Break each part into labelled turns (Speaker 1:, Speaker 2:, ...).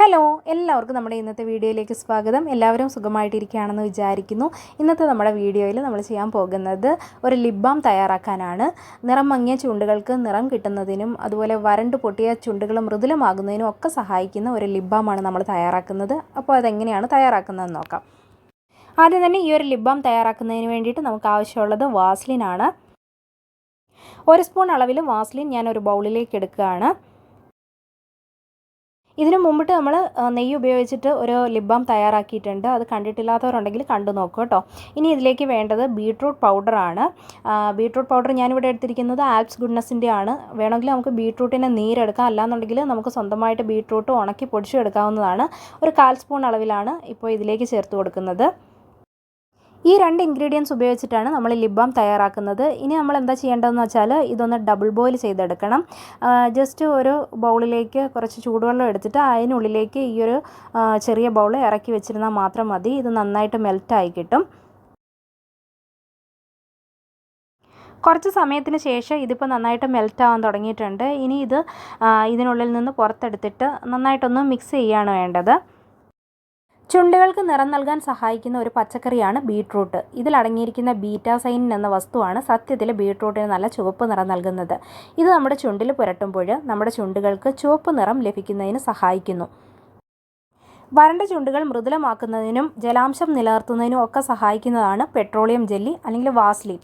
Speaker 1: Hello എല്ലാവർക്കും നമ്മുടെ ഇന്നത്തെ വീഡിയോയിലേക്ക് സ്വാഗതം. എല്ലാവരും സുഖമായിട്ടിരിക്കുകയാണെന്ന് വിചാരിക്കുന്നു. ഇന്നത്തെ നമ്മുടെ വീഡിയോയിൽ നമ്മൾ ചെയ്യാൻ പോകുന്നത് ഒരു ലിപ് ബാം തയ്യാറാക്കാനാണ്. നിറം മങ്ങിയ ചുണ്ടുകൾക്ക് നിറം കിട്ടുന്നതിനും അതുപോലെ വരണ്ട് പൊട്ടിയ ചുണ്ടുകൾ മൃദുലമാകുന്നതിനും ഒക്കെ സഹായിക്കുന്ന ഒരു ലിപ് ബാമാണ് നമ്മൾ തയ്യാറാക്കുന്നത്. അപ്പോൾ അതെങ്ങനെയാണ് തയ്യാറാക്കുന്നതെന്ന് നോക്കാം. ആദ്യം തന്നെ ഈ ഒരു ലിപ് ബാം തയ്യാറാക്കുന്നതിന് വേണ്ടിയിട്ട് നമുക്ക് ആവശ്യമുള്ളത് വാസ്ലിനാണ് ഒരു സ്പൂൺ അളവിൽ വാസ്ലിൻ ഞാൻ ഒരു ബൗളിലേക്ക് എടുക്കുകയാണ്. ഇതിനു മുമ്പിട്ട് നമ്മൾ നെയ്യ് ഉപയോഗിച്ചിട്ട് ഒരു ലിപ് ബാം തയ്യാറാക്കിയിട്ടുണ്ട്. അത് കണ്ടിട്ടില്ലാത്തവരുണ്ടെങ്കിൽ കണ്ടു നോക്കൂ കേട്ടോ. ഇനി ഇതിലേക്ക് വേണ്ടത് ബീട്രൂട്ട് പൗഡറാണ് ബീട്രൂട്ട് പൗഡർ ഞാനിവിടെ എടുത്തിരിക്കുന്നത് ആൽപ്സ് ഗുഡ്നസിന്റെ ആണ്. വേണമെങ്കിൽ നമുക്ക് ബീട്രൂട്ടിനെ നീരെടുക്കാം. അല്ലാന്നുണ്ടെങ്കിൽ നമുക്ക് സ്വന്തമായിട്ട് ബീട്രൂട്ട് ഉണക്കി പൊടിച്ചെടുക്കാവുന്നതാണ് ഒരു കാൽ സ്പൂൺ അളവിലാണ് ഇപ്പോൾ ഇതിലേക്ക് ചേർത്ത് കൊടുക്കുന്നത്. ഈ രണ്ട് ഇൻഗ്രീഡിയൻസ് ഉപയോഗിച്ചിട്ടാണ് നമ്മൾ ലിപ് ബാം തയ്യാറാക്കുന്നത്. ഇനി നമ്മൾ എന്താ ചെയ്യേണ്ടതെന്ന് വെച്ചാൽ ഇതൊന്ന് ഡബിൾ ബോയിൽ ചെയ്തെടുക്കണം. ജസ്റ്റ് ഒരു ബൗളിലേക്ക് കുറച്ച് ചൂടുവെള്ളം എടുത്തിട്ട് അതിനുള്ളിലേക്ക് ഈ ഒരു ചെറിയ ബൗൾ ഇറക്കി വെച്ചിരുന്നാൽ മാത്രം മതി. ഇത് നന്നായിട്ട് മെൽറ്റായി കിട്ടും. കുറച്ച് സമയത്തിന് ശേഷം ഇതിപ്പോൾ നന്നായിട്ട് മെൽറ്റ് ആവാൻ തുടങ്ങിയിട്ടുണ്ട്. ഇനി ഇത് ഇതിനുള്ളിൽ നിന്ന് പുറത്തെടുത്തിട്ട് നന്നായിട്ടൊന്ന് മിക്സ് ചെയ്യുകയാണ് വേണ്ടത്. ചുണ്ടുകൾക്ക് നിറം നൽകാൻ സഹായിക്കുന്ന ഒരു പച്ചക്കറിയാണ് ബീട്രൂട്ട്. ഇതിലടങ്ങിയിരിക്കുന്ന ബീറ്റാസൈൻ എന്ന വസ്തുവാണ് സത്യത്തിൽ ബീട്രൂട്ടിന് നല്ല ചുവപ്പ് നിറം നൽകുന്നത്. ഇത് നമ്മുടെ ചുണ്ടിൽ പുരട്ടുമ്പോൾ നമ്മുടെ ചുണ്ടുകൾക്ക് ചുവപ്പ് നിറം ലഭിക്കുന്നതിന് സഹായിക്കുന്നു. വരണ്ട ചുണ്ടുകൾ മൃദുലമാക്കുന്നതിനും ജലാംശം നിലനിർത്തുന്നതിനും ഒക്കെ സഹായിക്കുന്നതാണ് പെട്രോളിയം ജെല്ലി അല്ലെങ്കിൽ വാസ്ലിൻ.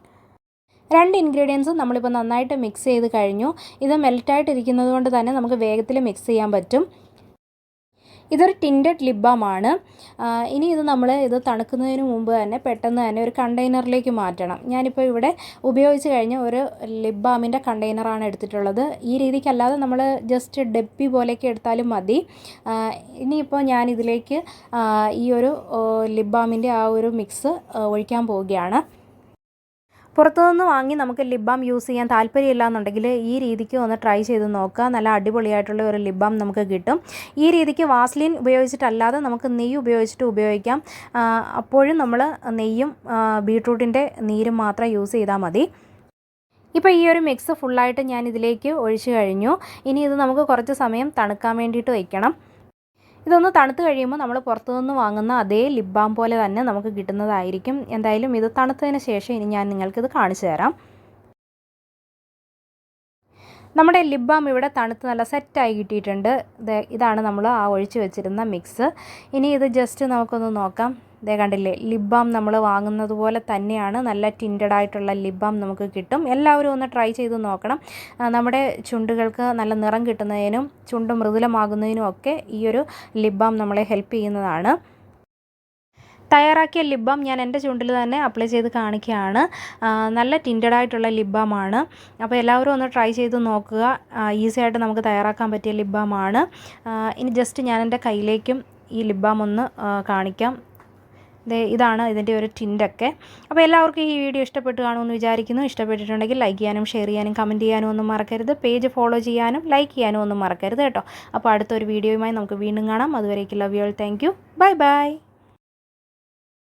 Speaker 1: രണ്ട് ഇൻഗ്രീഡിയൻസും നമ്മളിപ്പോൾ നന്നായിട്ട് മിക്സ് ചെയ്ത് കഴിഞ്ഞു. ഇത് മെൽറ്റായിട്ടിരിക്കുന്നത് കൊണ്ട് തന്നെ നമുക്ക് വേഗത്തിൽ മിക്സ് ചെയ്യാൻ പറ്റും. ഇതൊരു ടിൻഡഡ് ലിപ് ബാമാണ് ഇനി ഇത് നമ്മൾ ഇത് തണുക്കുന്നതിന് മുമ്പ് തന്നെ പെട്ടെന്ന് തന്നെ ഒരു കണ്ടെയ്നറിലേക്ക് മാറ്റണം. ഞാനിപ്പോൾ ഇവിടെ ഉപയോഗിച്ച് കഴിഞ്ഞ ഒരു ലിപ് ബാമിന്റെ കണ്ടെയ്നറാണ് എടുത്തിട്ടുള്ളത്. ഈ രീതിക്കല്ലാതെ നമ്മൾ ജസ്റ്റ് ഡെപ്പി പോലെയൊക്കെ എടുത്താലും മതി. ഇനിയിപ്പോൾ ഞാൻ ഇതിലേക്ക് ഈ ഒരു ലിപ് ബാമിന്റെ ആ ഒരു മിക്സ് ഒഴിക്കാൻ പോവുകയാണ്. പുറത്തുനിന്ന് വാങ്ങി നമുക്ക് ലിപ് ബാം യൂസ് ചെയ്യാൻ താല്പര്യമില്ല എന്നുണ്ടെങ്കിൽ ഈ രീതിക്ക് ഒന്ന് ട്രൈ ചെയ്ത് നോക്കുക. നല്ല അടിപൊളിയായിട്ടുള്ള ഒരു ലിപ് ബാം നമുക്ക് കിട്ടും. ഈ രീതിക്ക് വാസ്ലിൻ ഉപയോഗിച്ചിട്ടല്ലാതെ നമുക്ക് നെയ്യ് ഉപയോഗിച്ചിട്ട് ഉപയോഗിക്കാം. അപ്പോഴും നമ്മൾ നെയ്യും ബീട്രൂട്ടിന്റെ നീരും മാത്രം യൂസ് ചെയ്താൽ മതി. ഇപ്പോൾ ഈ ഒരു മിക്സ് ഫുള്ളായിട്ട് ഞാൻ ഇതിലേക്ക് ഒഴിച്ചു കഴിഞ്ഞു. ഇനി ഇത് നമുക്ക് കുറച്ച് സമയം തണുക്കാൻ വേണ്ടിയിട്ട് വയ്ക്കണം ഇതൊന്ന് തണുത്ത് കഴിയുമ്പോൾ നമ്മൾ പുറത്തുനിന്ന് വാങ്ങുന്ന അതേ ലിബാം പോലെ തന്നെ നമുക്ക് കിട്ടുന്നതായിരിക്കും. എന്തായാലും ഇത് തണുത്തതിന് ശേഷം ഇനി ഞാൻ നിങ്ങൾക്കിത് കാണിച്ചു തരാം. നമ്മുടെ ലിപ് ബാം ഇവിടെ തണുത്ത് നല്ല സെറ്റായി കിട്ടിയിട്ടുണ്ട്. ഇതാണ് നമ്മൾ ആ ഒഴിച്ച് വെച്ചിരുന്ന മിക്സ് ഇനി ഇത് ജസ്റ്റ് നമുക്കൊന്ന് നോക്കാം. ഇതേ കണ്ടില്ലേ? ലിപ് ബാം നമ്മൾ വാങ്ങുന്നത് പോലെ തന്നെയാണ്. നല്ല ടിന്റഡ് ആയിട്ടുള്ള ലിപ് ബാം നമുക്ക് കിട്ടും. എല്ലാവരും ഒന്ന് ട്രൈ ചെയ്ത് നോക്കണം. നമ്മുടെ ചുണ്ടുകൾക്ക് നല്ല നിറം കിട്ടുന്നതിനും ചുണ്ട് മൃദുലമാകുന്നതിനും ഒക്കെ ഈ ഒരു ലിപ് ബാം നമ്മളെ ഹെൽപ്പ് ചെയ്യുന്നതാണ്. തയ്യാറാക്കിയ ലിപ് ബാം ഞാൻ എന്റെ ചുണ്ടിൽ തന്നെ അപ്ലൈ ചെയ്ത് കാണിക്കുകയാണ്. നല്ല ടിന്റഡ് ആയിട്ടുള്ള ലിപ് അപ്പോൾ എല്ലാവരും ഒന്ന് ട്രൈ ചെയ്ത് നോക്കുക. ഈസി ആയിട്ട് നമുക്ക് തയ്യാറാക്കാൻ പറ്റിയ ലിപ് ഇനി ജസ്റ്റ് ഞാൻ എന്റെ കയ്യിലേക്കും ഈ ലിപ് ബാം ഒന്ന് കാണിക്കാം. ഇതാണ് ഇതിന്റെ ഒരു ടിന്റൊക്കെ അപ്പോൾ എല്ലാവർക്കും ഈ വീഡിയോ ഇഷ്ടപ്പെട്ട് കാണുമെന്ന് വിചാരിക്കുന്നു. ഇഷ്ടപ്പെട്ടിട്ടുണ്ടെങ്കിൽ ലൈക്ക് ചെയ്യാനും ഷെയർ ചെയ്യാനും കമന്റ് ചെയ്യാനും ഒന്നും മറക്കരുത്. പേജ് ഫോളോ ചെയ്യാനും ലൈക്ക് ചെയ്യാനും ഒന്നും മറക്കരുത് കേട്ടോ. അപ്പോൾ അടുത്തൊരു വീഡിയോയുമായി നമുക്ക് വീണ്ടും കാണാം. അതുവരേക്കും love you all thank you bye bye